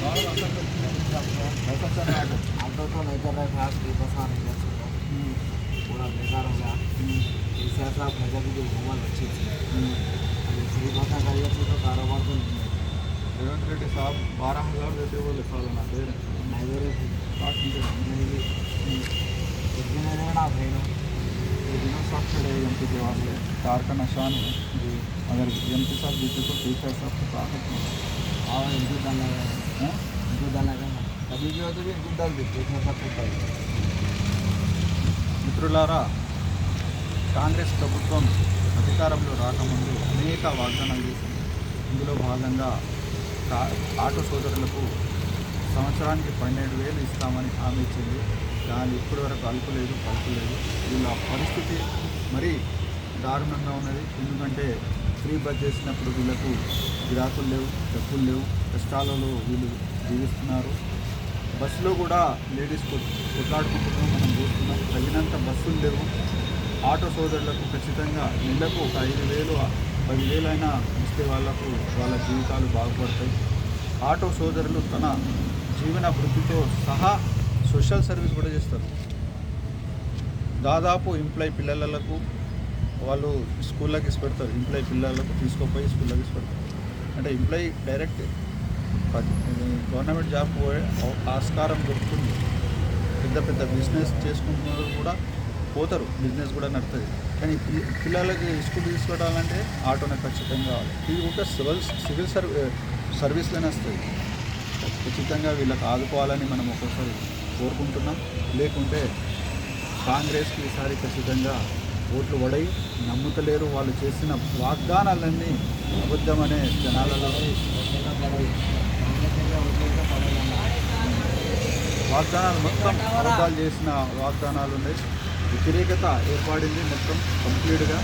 ऐसा है पूरा बेकार हो गया इससे ऐसा भेजा की जो घूमल अच्छी थी दूसरी भाषा तो कारोबार तो नहीं रेवंत साहब बारह हज़ार देते वो लिखा लेना दे रहे नहीं दे रहे कितने कार का निशान है। जी। अगर एम पी साहब जीते तो ठीक है साहब तो कहा सकते हैं। हाँ एम पी का लगा మిత్రులారా కాంగ్రెస్ ప్రభుత్వం అధికారంలో రాకముందు అనేక వాగ్దానాలు చేసింది. ఇందులో భాగంగా ఆటో సోదరులకు సంవత్సరానికి పన్నెండు వేలు ఇస్తామని హామీ ఇచ్చింది. కానీ ఇప్పటి వరకు అలుపులేదు పలుపులేదు వీళ్ళ పరిస్థితి మరీ దారుణంగా ఉన్నది. ఎందుకంటే ఫ్రీ బస్ చేసినప్పుడు వీళ్ళకు గిరాకులు లేవు డబ్బులు లేవు కష్టాలలో వీళ్ళు జీవిస్తున్నారు. బస్సులో కూడా లేడీస్ కొట్లాడుకుంటున్నాం మనం చూస్తున్నాం. తగినంత బస్సులు లేవు. ఆటో సోదరులకు ఖచ్చితంగా నెలకు ఒక ఐదు వేలు పదివేలైనా ఇస్తే వాళ్ళకు వాళ్ళ జీవితాలు బాగుపడతాయి. ఆటో సోదరులు తన జీవన వృత్తితో సహా సోషల్ సర్వీస్ కూడా చేస్తారు. దాదాపు ఎంప్లాయ్ పిల్లలకు వాళ్ళు స్కూల్లోకి ఇసి పెడతారు. పిల్లలకు తీసుకుపోయి స్కూళ్ళకి ఇసి పెడతారు. అంటే ఎంప్లాయీ డైరెక్ట్ గవర్నమెంట్ జాబ్ పోయే ఆస్కారం దొరుకుతుంది. పెద్ద పెద్ద బిజినెస్ చేసుకుంటున్నారు కూడా పోతారు. బిజినెస్ కూడా నడుతుంది కానీ పిల్లలకి స్కూల్ తీసుకెళ్ళాలంటే ఆటోనే ఖచ్చితంగా కావాలి. ఇది ఒక సివిల్ సివిల్ సర్వీ సర్వీస్లోనే వస్తుంది ఖచ్చితంగా వీళ్ళకి ఆదుకోవాలని మనం ఒక్కోసారి కోరుకుంటున్నాం. లేకుంటే కాంగ్రెస్కి ఈసారి ఖచ్చితంగా ఓట్లు పడయి నమ్ముతలేరు వాళ్ళు చేసిన వాగ్దానాలన్నీ అబద్ధమనే జనాలలో. వాగ్దానాలు మొత్తం అబద్ధాలు చేసిన వాగ్దానాలు ఉన్నాయి. వ్యతిరేకత ఏర్పడింది మొత్తం కంప్లీట్గా.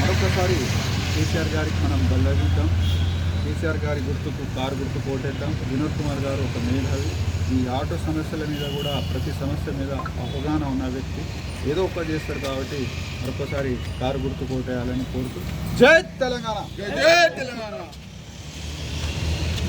మరొకసారి కేసీఆర్ గారికి మనం బల్లగిద్దాం కేసీఆర్ గారి గుర్తుకు కారు గుర్తు కోటేద్దాం వినోద్ కుమార్ గారు ఒక మేధావి. ఈ ఆటో సమస్యల మీద కూడా ప్రతి సమస్య మీద అవగాహన ఉన్న వ్యక్తి ఏదో ఒక చేస్తారు కాబట్టి మరొకసారి కారు గుర్తుకోటేయాలని కోరుతూ జై తెలంగాణ. జై తెలంగాణ.